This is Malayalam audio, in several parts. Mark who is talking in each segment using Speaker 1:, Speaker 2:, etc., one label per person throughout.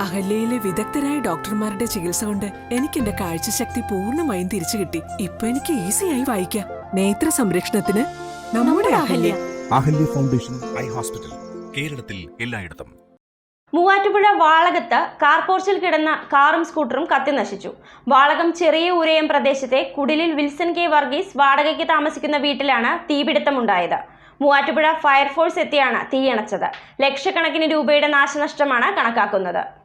Speaker 1: അഹല്യയിലെ വിദഗ്ധരായ ഡോക്ടർമാരുടെ ചികിത്സ കൊണ്ട് എനിക്ക് എന്റെ കാഴ്ചശക്തി പൂർണമായും തിരിച്ചു കിട്ടി. ഇപ്പൊ എനിക്ക് ഈസിയായി വായിക്കാം. നേത്ര സംരക്ഷണത്തിന് നമ്മുടെ Ahalia.
Speaker 2: Ahalia. Foundation eye hospital കേരളത്തിൽ എല്ലായിടത്തും.
Speaker 3: മൂവാറ്റുപുഴ വാളകത്ത് കാർപോർച്ചിൽ കിടന്ന കാറും സ്കൂട്ടറും കത്തി നശിച്ചു. വാളകം ചെറിയ ഊരയം പ്രദേശത്തെ കുടിലിൽ വിൽസൺ കെ വർഗീസ് വാടകയ്ക്ക് താമസിക്കുന്ന വീട്ടിലാണ് തീപിടുത്തമുണ്ടായത്. മൂവാറ്റുപുഴ ഫയർഫോഴ്സ് എത്തിയാണ് തീയണച്ചത്. ലക്ഷക്കണക്കിന് രൂപയുടെ നാശനഷ്ടമാണ് കണക്കാക്കുന്നത്.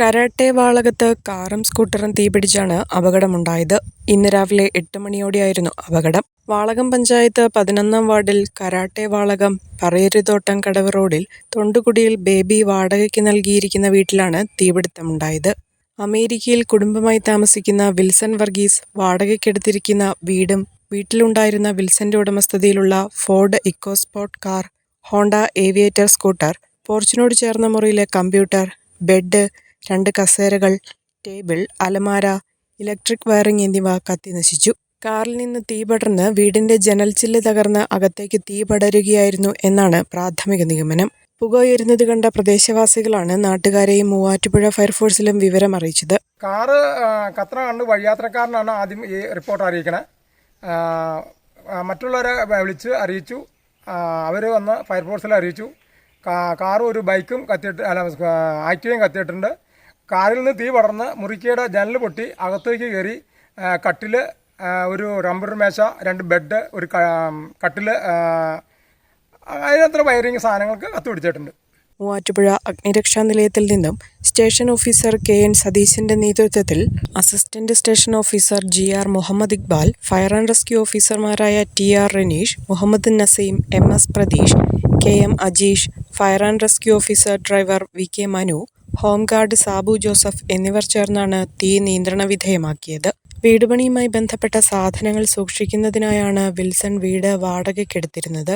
Speaker 4: കരാട്ടെ വാളകത്ത് കാറും സ്കൂട്ടറും തീപിടിച്ചാണ് അപകടമുണ്ടായത്. ഇന്ന് രാവിലെ എട്ട് മണിയോടെയായിരുന്നു അപകടം. വാളകം പഞ്ചായത്ത് പതിനൊന്നാം വാർഡിൽ കരാട്ടെ വാളകം പറയരുതോട്ടം കടവ് റോഡിൽ തൊണ്ടുകുടിയിൽ ബേബി വാടകയ്ക്ക് നൽകിയിരിക്കുന്ന വീട്ടിലാണ് തീപിടുത്തമുണ്ടായത്. അമേരിക്കയിൽ കുടുംബമായി താമസിക്കുന്ന വിൽസൺ വർഗീസ് വാടകയ്ക്കെടുത്തിരിക്കുന്ന വീടും വീട്ടിലുണ്ടായിരുന്ന വിൽസന്റെ ഉടമസ്ഥതയിലുള്ള Ford EcoSport car Honda aviator scooter പോർച്ചിനോട് ചേർന്ന മുറിയിലെ കമ്പ്യൂട്ടർ ബെഡ് രണ്ട് കസേരകൾ ടേബിൾ അലമാര ഇലക്ട്രിക് വയറിംഗ് എന്നിവ കത്തി നശിച്ചു. കാറിൽ നിന്ന് തീ പടർന്ന് വീടിന്റെ ജനൽച്ചില്ല് തകർന്ന് അകത്തേക്ക് തീ പടരുകയായിരുന്നു എന്നാണ് പ്രാഥമിക നിഗമനം. പുക ഉയരുന്നത് കണ്ട പ്രദേശവാസികളാണ് നാട്ടുകാരെയും മൂവാറ്റുപുഴ ഫയർഫോഴ്സിലും വിവരം അറിയിച്ചത്.
Speaker 5: കാറ് കത്തണ കണ്ട് വഴിയാത്രക്കാരനാണ് ആദ്യം ഈ റിപ്പോർട്ട് അറിയിക്കണേ. മറ്റുള്ളവരെ വിളിച്ച് അറിയിച്ചു. അവർ വന്ന് ഫയർഫോഴ്സിൽ അറിയിച്ചു. കാറും ഒരു ബൈക്കും കത്തിയിട്ട് അല്ല ആക്റ്റീവയും കത്തിയിട്ടുണ്ട്. കാറിൽ നിന്ന് തീ പടർന്ന് മുറിക്കയുടെ ജനൽ പൊട്ടി അകത്തേക്ക് കയറി കട്ടിൽ ഒരു റംബർ മേശ രണ്ട് ബെഡ് ഒരു കട്ടിൽ അതിനത്ര വയറിങ് സാധനങ്ങൾക്ക് കത്ത് പിടിച്ചിട്ടുണ്ട്.
Speaker 4: മൂവാറ്റുപുഴ അഗ്നിരക്ഷാ നിലയത്തിൽ നിന്നും സ്റ്റേഷൻ ഓഫീസർ കെ എൻ സതീശന്റെ നേതൃത്വത്തിൽ assistant station officer G R Muhammad Iqbal fire and rescue ഓഫീസർമാരായ T R Raneesh Muhammad Naseem M S Pratheesh K M Ajeesh fire and rescue officer driver V K Manu home guard Sabu Joseph എന്നിവർ ചേർന്നാണ് തീ നിയന്ത്രണ വിധേയമാക്കിയത്. വീടുപണിയുമായി ബന്ധപ്പെട്ട സാധനങ്ങൾ സൂക്ഷിക്കുന്നതിനായാണ് വിൽസൺ വീട് വാടകയ്ക്കെടുത്തിരുന്നത്.